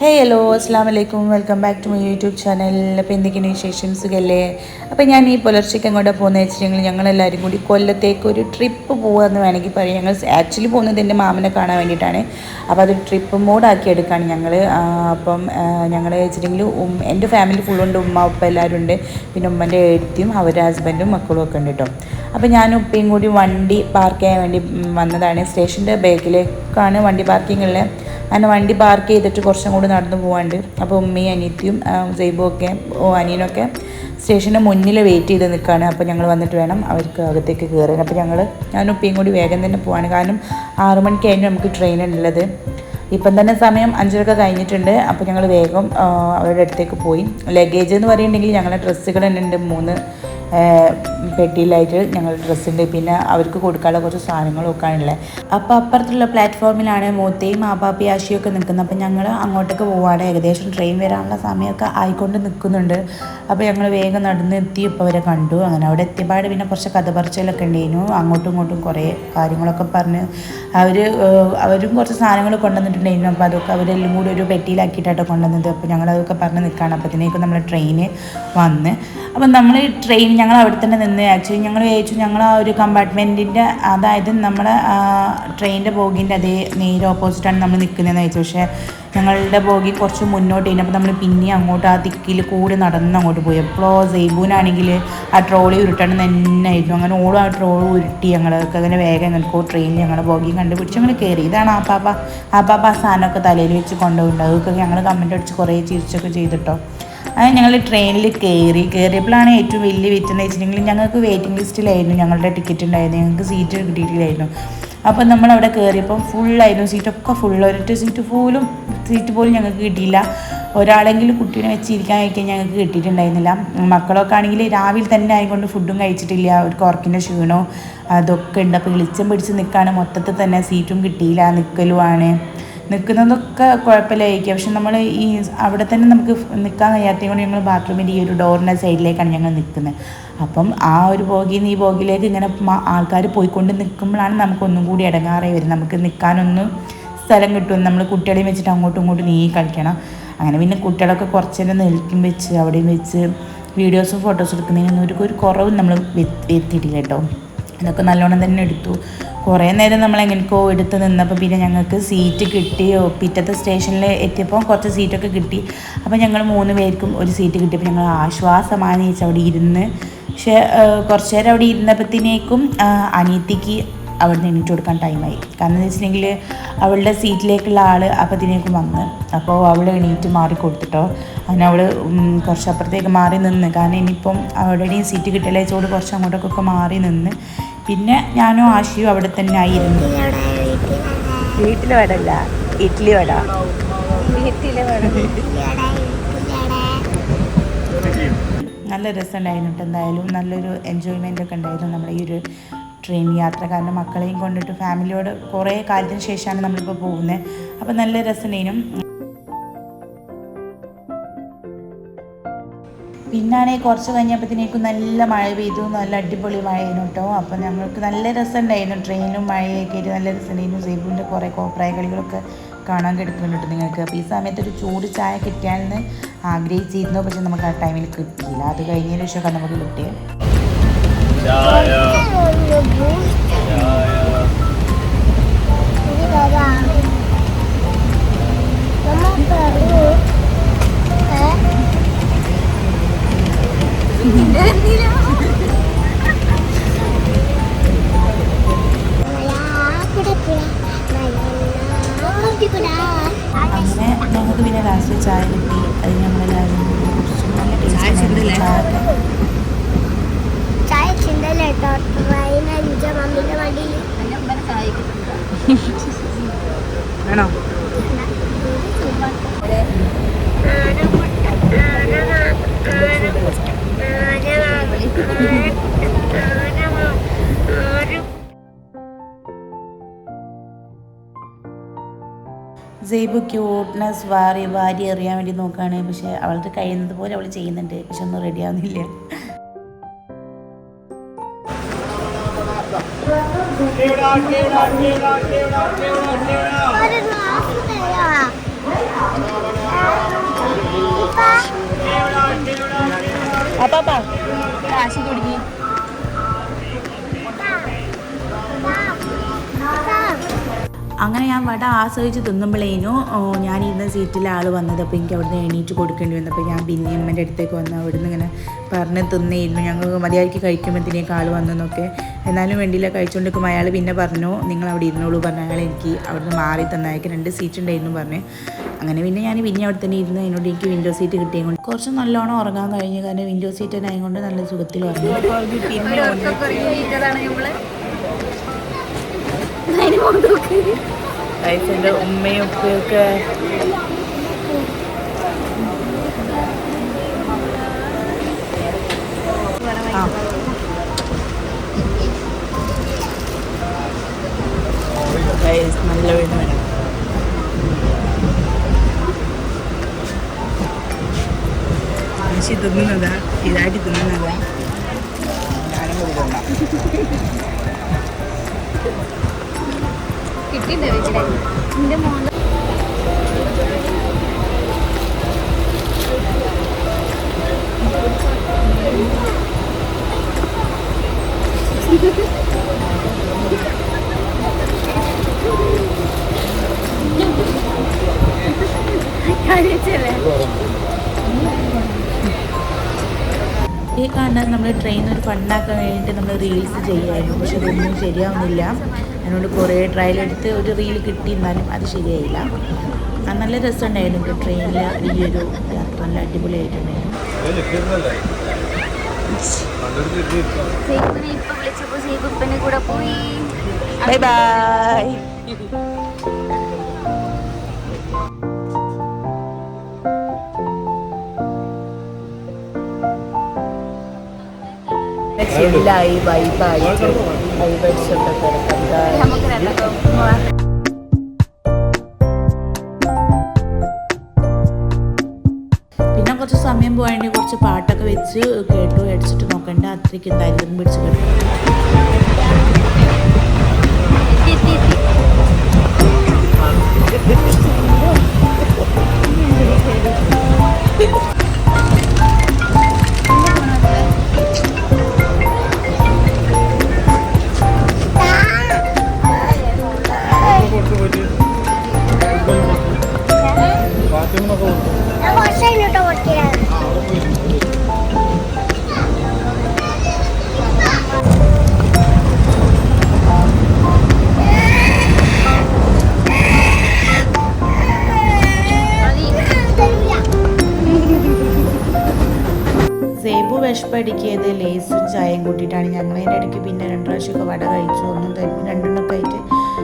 ഹേ hello അസ്സാം വലൈക്കും welcome back to my YouTube channel അപ്പോൾ എന്തൊക്കെയാണ് വിശേഷം? സുഖല്ലേ? അപ്പോൾ ഞാൻ ഈ പുലർച്ചയ്ക്ക് അങ്ങോട്ട് പോകുന്നത് വെച്ചിട്ടുണ്ടെങ്കിൽ ഞങ്ങളെല്ലാവരും കൂടി കൊല്ലത്തേക്ക് ഒരു ട്രിപ്പ് പോകുമെന്ന് വേണമെങ്കിൽ പറയാം. ഞങ്ങൾ ആക്ച്വലി പോകുന്നത് എന്റെ മാമനെ കാണാൻ വേണ്ടിയിട്ടാണ്. അപ്പോൾ അത് ട്രിപ്പ് മോഡാക്കി എടുക്കുകയാണ് ഞങ്ങൾ അപ്പം ഞങ്ങൾ വെച്ചിട്ടുണ്ടെങ്കിൽ ഉം എന്റെ ഫാമിലി ഫുള്ളുണ്ട് ഉമ്മ ഉപ്പ എല്ലാവരും ഉണ്ട്. പിന്നെ ഉമ്മന്റെ എഴുത്തിയും അവരുടെ ഹസ്ബൻഡും മക്കളും ഒക്കെ ഉണ്ട് കേട്ടോ. അപ്പോൾ ഞാൻ ഉപ്പയും കൂടി വണ്ടി പാർക്ക് ചെയ്യാൻ വേണ്ടി വന്നതാണ്. സ്റ്റേഷന്റെ ബാക്കിലേക്കാണ് വണ്ടി പാർക്കിങ്ങുള്ളത് അങ്ങനെ വണ്ടി പാർക്ക് ചെയ്തിട്ട് കുറച്ചും കൂടി നടന്നു പോകാണ്ട് അപ്പോൾ ഉമ്മയും അനിയത്തിയും സൈബുമൊക്കെ ഓ അനിയനൊക്കെ സ്റ്റേഷന്റെ മുന്നിൽ വെയിറ്റ് ചെയ്ത് നിൽക്കുകയാണ് അപ്പോൾ ഞങ്ങൾ വന്നിട്ട് വേണം അവർക്ക് അകത്തേക്ക് കയറാൻ അപ്പോൾ ഞങ്ങൾ ഞാൻ ഉപ്പയും കൂടി വേഗം തന്നെ പോവാണ്. കാരണം ആറു മണിക്ക് കഴിഞ്ഞ് നമുക്ക് ട്രെയിൻ ഉള്ളത്. ഇപ്പം തന്നെ സമയം അഞ്ചരക്കെ കഴിഞ്ഞിട്ടുണ്ട്. അപ്പോൾ ഞങ്ങൾ വേഗം അവരുടെ അടുത്തേക്ക് പോയി. ലഗേജ് എന്ന് പറയുന്നുണ്ടെങ്കിൽ ഞങ്ങളുടെ ഡ്രസ്സുകൾ തന്നെ ഉണ്ട്. മൂന്ന് പെട്ടിയിലായിട്ട് ഞങ്ങൾ ഡ്രസ്സുണ്ട് പിന്നെ അവർക്ക് കൊടുക്കാനുള്ള കുറച്ച് സാധനങ്ങളൊക്കെ ആണുള്ളത് അപ്പോൾ അപ്പുറത്തുള്ള പ്ലാറ്റ്ഫോമിലാണ് മൂത്തയും ആബാപ്പി ആശിയൊക്കെ നിൽക്കുന്നത്. അപ്പോൾ ഞങ്ങൾ അങ്ങോട്ടേക്ക് പോവാണ്. ഏകദേശം ട്രെയിൻ വരാനുള്ള സമയമൊക്കെ ആയിക്കൊണ്ട് നിൽക്കുന്നുണ്ട്. അപ്പോൾ ഞങ്ങൾ വേഗം നടന്ന് എത്തി. ഇപ്പോൾ അവരെ കണ്ടു. അങ്ങനെ അവിടെ എത്തിയപാട് പിന്നെ കുറച്ച് കഥ പറച്ചിലൊക്കെ ഉണ്ടായിരുന്നു. അങ്ങോട്ടും ഇങ്ങോട്ടും കുറേ കാര്യങ്ങളൊക്കെ പറഞ്ഞ് അവർ അവരും കുറച്ച് സാധനങ്ങൾ കൊണ്ടുവന്നിട്ടുണ്ടായിരുന്നു. അപ്പോൾ അതൊക്കെ അവരെല്ലാം കൂടി ഒരു പെട്ടിയിലാക്കിയിട്ടാണ് കൊണ്ടുവന്നത്. അപ്പോൾ ഞങ്ങളതൊക്കെ പറഞ്ഞ് നിൽക്കുകയാണ്. അപ്പോഴത്തേക്കും നമ്മൾ ട്രെയിന് വന്ന്. അപ്പം നമ്മൾ ട്രെയിൻ ഞങ്ങൾ അവിടെ തന്നെ നിന്ന് ആക്ച്വലി ഞങ്ങൾ വിചാരിച്ചു ഞങ്ങൾ ആ ഒരു കമ്പാർട്ട്മെന്റിന്റെ അതായത് നമ്മുടെ ട്രെയിനിന്റെ ബോഗിന്റെ അതേ നേരെ ഓപ്പോസിറ്റാണ് നമ്മൾ നിൽക്കുന്നതെന്ന് വെച്ചു പക്ഷേ ഞങ്ങളുടെ ബോഗി കുറച്ച് മുന്നോട്ട് കഴിഞ്ഞപ്പോൾ നമ്മൾ പിന്നെ അങ്ങോട്ട് ആ തിക്കിൽ കൂടി നടന്ന് അങ്ങോട്ട് പോയി. എപ്പോഴോ സെയ്ബൂനാണെങ്കിൽ ആ ട്രോളി ഉരുട്ടണം തന്നെയായിരുന്നു അങ്ങനെ ഓടും ആ ട്രോൾ ഉരുട്ടി ഞങ്ങൾക്ക് അങ്ങനെ വേഗം ഞങ്ങൾക്ക് ട്രെയിനിൽ ഞങ്ങളുടെ ബോഗി കണ്ടുപിടിച്ച് ഞങ്ങൾ കയറി ഇതാണ് ആ പാപ്പ ആ പാപ്പ ആ സാധനമൊക്കെ തലയിൽ വെച്ച് കൊണ്ടുപോകുന്നത് അതൊക്കെ ഞങ്ങൾ കമന്റ് അടിച്ച് കുറേ ചിരിച്ചൊക്കെ ചെയ്തിട്ടോ. അങ്ങനെ ഞങ്ങൾ ട്രെയിനിൽ കയറി കയറിയപ്പോഴാണ് ഏറ്റവും വലിയ വിറ്റ് എന്ന് വെച്ചിട്ടുണ്ടെങ്കിൽ ഞങ്ങൾക്ക് വെയിറ്റിംഗ് ലിസ്റ്റിലായിരുന്നു ഞങ്ങളുടെ ടിക്കറ്റ് ഉണ്ടായിരുന്നു. ഞങ്ങൾക്ക് സീറ്റ് കിട്ടിയിട്ടില്ലായിരുന്നു. അപ്പം നമ്മൾ അവിടെ കയറിയപ്പം ഫുള്ളായിരുന്നു സീറ്റൊക്കെ ഫുൾ ഒരൊറ്റ സീറ്റ് പോലും സീറ്റ് പോലും ഞങ്ങൾക്ക് കിട്ടിയില്ല. ഒരാളെങ്കിലും കുട്ടീനെ വെച്ചിരിക്കാൻ കഴിക്കാൻ ഞങ്ങൾക്ക് കിട്ടിയിട്ടുണ്ടായിരുന്നില്ല. മക്കളൊക്കെ ആണെങ്കിൽ രാവിലെ തന്നെ ആയിക്കൊണ്ട് ഫുഡും കഴിച്ചിട്ടില്ല. ഒരു ഉറക്കിന്റെ ക്ഷീണോ അതൊക്കെ ഉണ്ട്. അപ്പോൾ വെളിച്ചം പിടിച്ച് നിൽക്കുകയാണ് മൊത്തത്തിൽ തന്നെ സീറ്റും കിട്ടിയില്ല. നിൽക്കലുമാണ് നിൽക്കുന്നതൊക്കെ കുഴപ്പമില്ലായിരിക്കും. പക്ഷെ നമ്മൾ ഈ അവിടെ തന്നെ നമുക്ക് നിൽക്കാൻ കഴിയാത്തത് കൊണ്ട് ഞങ്ങൾ ബാത്റൂമിന്റെ ഈ ഒരു ഡോറിന്റെ സൈഡിലേക്കാണ് ഞങ്ങൾ നിൽക്കുന്നത് അപ്പം ആ ഒരു ബോഗിൽ നിന്ന് ഈ ബോഗിലേക്ക് ഇങ്ങനെ ആൾക്കാർ പോയിക്കൊണ്ട് നിൽക്കുമ്പോഴാണ് നമുക്കൊന്നും കൂടി ഇടങ്ങാറായി വരും നമുക്ക് നിൽക്കാനൊന്നും സ്ഥലം കിട്ടും. നമ്മൾ കുട്ടികളെയും വെച്ചിട്ട് അങ്ങോട്ടും ഇങ്ങോട്ടും നീങ്ങി കളിക്കണം. അങ്ങനെ പിന്നെ കുട്ടികളൊക്കെ കുറച്ച് നേരം നിൽക്കും വെച്ച് അവിടെയും വെച്ച് വീഡിയോസും ഫോട്ടോസും എടുക്കുന്നതിനൊന്നും ഒരു കുറവും നമ്മൾ എത്തിയിട്ടില്ല കേട്ടോ. അതൊക്കെ നല്ലോണം തന്നെ എടുത്തു. കുറേ നേരം നമ്മൾ എങ്ങനെയൊക്കെ എടുത്ത് നിന്നപ്പോൾ പിന്നെ ഞങ്ങൾക്ക് സീറ്റ് കിട്ടി പിറ്റത്തെ സ്റ്റേഷനിൽ എത്തിയപ്പോൾ കുറച്ച് സീറ്റൊക്കെ കിട്ടി. അപ്പോൾ ഞങ്ങൾ മൂന്ന് പേർക്കും ഒരു സീറ്റ് കിട്ടിയപ്പോൾ ഞങ്ങൾ ആശ്വാസമാണ് ചേച്ചി അവിടെ ഇരുന്ന്. പക്ഷേ കുറച്ച് നേരം അവിടെ ഇരുന്നപ്പോഴത്തേക്കും അനിയത്തിക്ക് അവിടെ നിന്ന് എണീറ്റ് കൊടുക്കാൻ ടൈമായി കാരണം എന്ന് വെച്ചിട്ടുണ്ടെങ്കിൽ അവളുടെ സീറ്റിലേക്കുള്ള ആൾ അപ്പോഴത്തേക്കും വന്ന്. അപ്പോൾ അവൾ എണീറ്റ് മാറി കൊടുത്തിട്ടോ. അങ്ങനെ അവൾ കുറച്ച് അപ്പുറത്തേക്ക് മാറി നിന്ന്. കാരണം ഇനിയിപ്പം അവളുടെ സീറ്റ് കിട്ടിയാലേ ചോട് കുറച്ച് അങ്ങോട്ടൊക്കെ മാറി നിന്ന്. പിന്നെ ഞാനും ആശിയും അവിടെ തന്നെ ആയിരുന്നു. വീട്ടിലെ വടല്ല ഇഡ്ഡലി വട. വീട്ടിലെ നല്ല രസമുണ്ടായിരുന്നു കേട്ടോ എന്തായാലും. നല്ലൊരു എൻജോയ്മെന്റ് ഒക്കെ ഉണ്ടായിരുന്നു നമ്മുടെ ഈ ഒരു ട്രെയിൻ യാത്ര. കാരണം മക്കളെയും കൊണ്ടിട്ട് ഫാമിലിയോട് കുറേ കാലത്തിന് ശേഷമാണ് നമ്മളിപ്പോൾ പോകുന്നത്. അപ്പോൾ നല്ല രസമുണ്ടായിരുന്നു. പിന്നാണെങ്കിൽ കുറച്ച് കഴിഞ്ഞപ്പോഴത്തേക്കും നല്ല മഴ പെയ്തു. നല്ല അടിപൊളി മഴയായിരുന്നു കേട്ടോ. അപ്പോൾ ഞങ്ങൾക്ക് നല്ല രസമുണ്ടായിരുന്നു. ട്രെയിനും മഴയൊക്കെ ആയിട്ട് നല്ല രസമുണ്ടായിരുന്നു. സേബുവിന്റെ കുറേ കോപ്രായ കളികളൊക്കെ കാണാൻ കിടക്കുന്നുണ്ട് നിങ്ങൾക്ക്. അപ്പോൾ ഈ സമയത്ത് ഒരു ചൂട് ചായ കിട്ടിയാലെന്ന് ആഗ്രഹിച്ചിരുന്നു. പക്ഷെ നമുക്ക് ആ ടൈമിൽ കിട്ടിയില്ല. അത് കഴിഞ്ഞതിന് ശേഷമൊക്കെ നമുക്ക് കിട്ടിയത് അങ്ങനെ ഞങ്ങൾക്ക് പിന്നെ ലാസ്റ്റ് ചായ കിട്ടി. അത് ഞങ്ങളെല്ലാവരും കൂടി കുടിച്ചു. നല്ല ടേസ്റ്റ് ചായ ചിന്തല്ലേ മമ്മിന്റെ വണ്ടിയിൽ ആണോ സെയ്ബ് ക്യൂട്ട്നെസ് വാരി വാരി എറിയാൻ വേണ്ടി നോക്കുകയാണ് പക്ഷേ അവളുടെ കഴിയുന്നത് പോലെ അവൾ ചെയ്യുന്നുണ്ട്. പക്ഷെ ഒന്നും റെഡി ആവുന്നില്ല. അപ്പാ അങ്ങനെ ഞാൻ വട ആസ്വദിച്ച് തിന്നുമ്പോഴേനു ഞാൻ ഇരുന്ന സീറ്റിലെ ആൾ വന്നത്. അപ്പോൾ എനിക്ക് അവിടുന്ന് എണീറ്റ് കൊടുക്കേണ്ടി വന്നപ്പോൾ ഞാൻ പിന്നെ അമ്മേന്റെ അടുത്തേക്ക് വന്ന് അവിടുന്ന് ഇങ്ങനെ പറഞ്ഞ് തിന്നേയിരുന്നു ഞങ്ങൾ മതിയാക്കി കഴിക്കുമ്പോഴത്തേക്ക് ആൾ വന്നെന്നൊക്കെ. എന്നാലും വേണ്ടിയില്ല കഴിച്ചുകൊണ്ടിരിക്കുമ്പോൾ അയാൾ പിന്നെ പറഞ്ഞു നിങ്ങൾ അവിടെ ഇരുന്നോളൂ പറഞ്ഞു അയാൾ എനിക്ക് അവിടുന്ന് മാറി തന്നയക്ക്. രണ്ട് സീറ്റ് ഉണ്ടായിരുന്നു പറഞ്ഞു. അങ്ങനെ പിന്നെ ഞാൻ പിന്നെ അവിടെ തന്നെ ഇരുന്ന് അതിനോട് എനിക്ക് വിൻഡോ സീറ്റ് കിട്ടിയത് കൊണ്ട് കുറച്ച് നല്ലോണം ഉറങ്ങാൻ കഴിഞ്ഞു. കാരണം വിൻഡോ സീറ്റ് തന്നെ ആയതുകൊണ്ട് നല്ല സുഖത്തിൽ ഉറങ്ങി. വയസ്സിന്റെ ഉമ്മയും ഉപ്പയൊക്കെ. നല്ല വീട് വേണം. മനുഷ്യ തിന്നുന്നതാ ഇതായിട്ട് തിന്നുന്നതാ. ഞാനും കൂടി തിന്നാം കിട്ടിയിട്ടുണ്ട് എന്റെ മോൻ ഈ കാണുന്നത് നമ്മൾ ട്രെയിൻ ഒരു ഫണ്ടാക്കാൻ വേണ്ടിയിട്ട് നമ്മൾ റീൽസ് ചെയ്യുമായിരുന്നു പക്ഷെ അതൊന്നും ശരിയാവുന്നില്ല. അതിനോട് കുറേ ട്രയൽ എടുത്ത് ഒരു റീൽ കിട്ടി എന്നാലും അത് ശരിയായില്ല. ആ, നല്ല രസമുണ്ടായിരുന്നു ട്രെയിനിൽ ഈ ഒരു യാത്ര നല്ല അടിപൊളിയായിട്ടുണ്ടായിരുന്നു. ബൈ ബൈ ചില്ലായി വൈബായി വൈബടിച്ചൊക്കെ കിടക്കാം നമുക്ക് രണ്ടാം പിന്നെ കുറച്ച് സമയം പോയാണ്ട് കുറച്ച് പാട്ടൊക്കെ വെച്ച് കേട്ടു അടിച്ചിട്ട് നോക്കണ്ട. അത്രയ്ക്ക് എന്തായാലും പിടിച്ച് കേട്ടു വിഷപ്പടിക്കിയത് ലേസും ചായയും കൂട്ടിയിട്ടാണ് ഞങ്ങൾ അതിന്റെ ഇടയ്ക്ക് പിന്നെ രണ്ട് പ്രാവശ്യമൊക്കെ വട കഴിച്ചു. ഒന്നും രണ്ടെണ്ണമൊക്കെ ആയിട്ട്.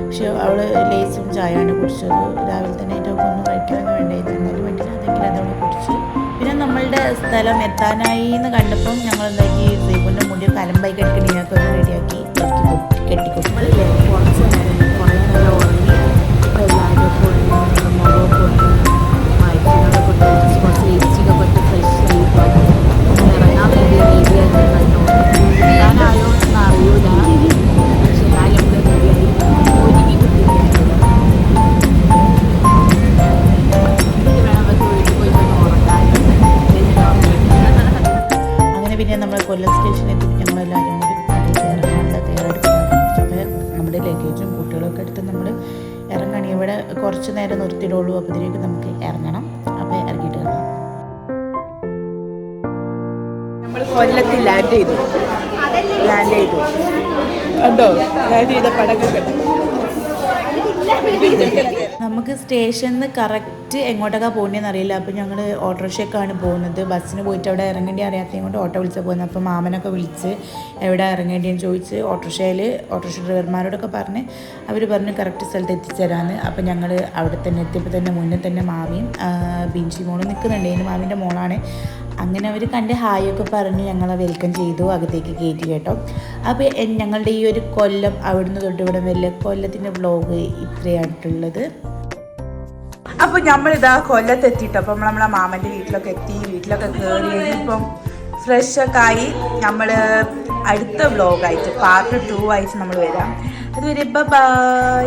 പക്ഷെ അവൾ ലേസും ചായയാണ് കുടിച്ചത്. രാവിലെ തന്നെ ആയിട്ടൊക്കെ ഒന്നും കഴിക്കാനൊന്നും വേണ്ടായിരുന്നു. എന്നാലും വേണ്ടില്ല അതെങ്കിലും അതവൾ കുടിച്ചു. പിന്നെ നമ്മളുടെ സ്ഥലം എത്താനായി എന്ന് കണ്ടപ്പം ഞങ്ങൾ എന്താക്കി സേബുവിന്റെ മുടി കലമ്പായി കിടക്കണീനൊക്കെ ഞങ്ങൾക്ക് റെഡിയാക്കി കെട്ടിക്കൊടുത്തു. നമ്മൾ കൊല്ലത്തിൽ ലാൻഡ് ചെയ്തു. ലാൻഡ് ചെയ്തു. കണ്ടോ? ലാൻഡ് ചെയ്ത പടങ്ങൾ നമുക്ക് സ്റ്റേഷനിൽ നിന്ന് കറക്റ്റ് എങ്ങോട്ടൊക്കെ പോകേണ്ടതെന്ന് അറിയില്ല. അപ്പോൾ ഞങ്ങൾ ഓട്ടോറിക്ഷയ്ക്കാണ് പോകുന്നത്. ബസ്സിന് പോയിട്ട് അവിടെ ഇറങ്ങേണ്ടി അറിയാത്തതും കൊണ്ട് ഓട്ടോ വിളിച്ചാൽ പോകുന്നത്. അപ്പോൾ മാമനൊക്കെ വിളിച്ച് എവിടെ ഇറങ്ങേണ്ടിയെന്ന് ചോദിച്ച് ഓട്ടോറിക്ഷയിൽ ഓട്ടോറിക്ഷ ഡ്രൈവർമാരോടൊക്കെ പറഞ്ഞ് അവർ പറഞ്ഞു കറക്റ്റ് സ്ഥലത്ത് എത്തിച്ചേരാന്ന്. അപ്പോൾ ഞങ്ങൾ അവിടെ തന്നെ എത്തിയപ്പോൾ തന്നെ മുന്നേ തന്നെ മാമിയും ബിഞ്ചി മോളും നിൽക്കുന്നുണ്ട്. എന്റെ മാമിന്റെ മോളാണ്. അങ്ങനെ അവർ കണ്ട് ഹായ് ഒക്കെ പറഞ്ഞ് ഞങ്ങളെ വെൽക്കം ചെയ്തു അകത്തേക്ക് കയറ്റി കേട്ടോ. അപ്പോൾ ഞങ്ങളുടെ ഈ ഒരു കൊല്ലം അവിടുന്ന് തൊട്ട് ഇവിടെ വരെ കൊല്ലത്തിന്റെ വ്ളോഗ് ഇത്രയായിട്ടുള്ളത്. അപ്പോൾ നമ്മളിതാ കൊല്ലത്ത് എത്തിയിട്ടോ അപ്പൊ നമ്മൾ നമ്മളെ മാമന്റെ വീട്ടിലൊക്കെ എത്തി വീട്ടിലൊക്കെ കയറി ഇപ്പം ഫ്രഷ് ഒക്കെ ആയി നമ്മൾ അടുത്ത വ്ലോഗായിട്ട് പാർട്ട് ടു ആയിട്ട് നമ്മൾ വരാം. അതുവരെ ബൈ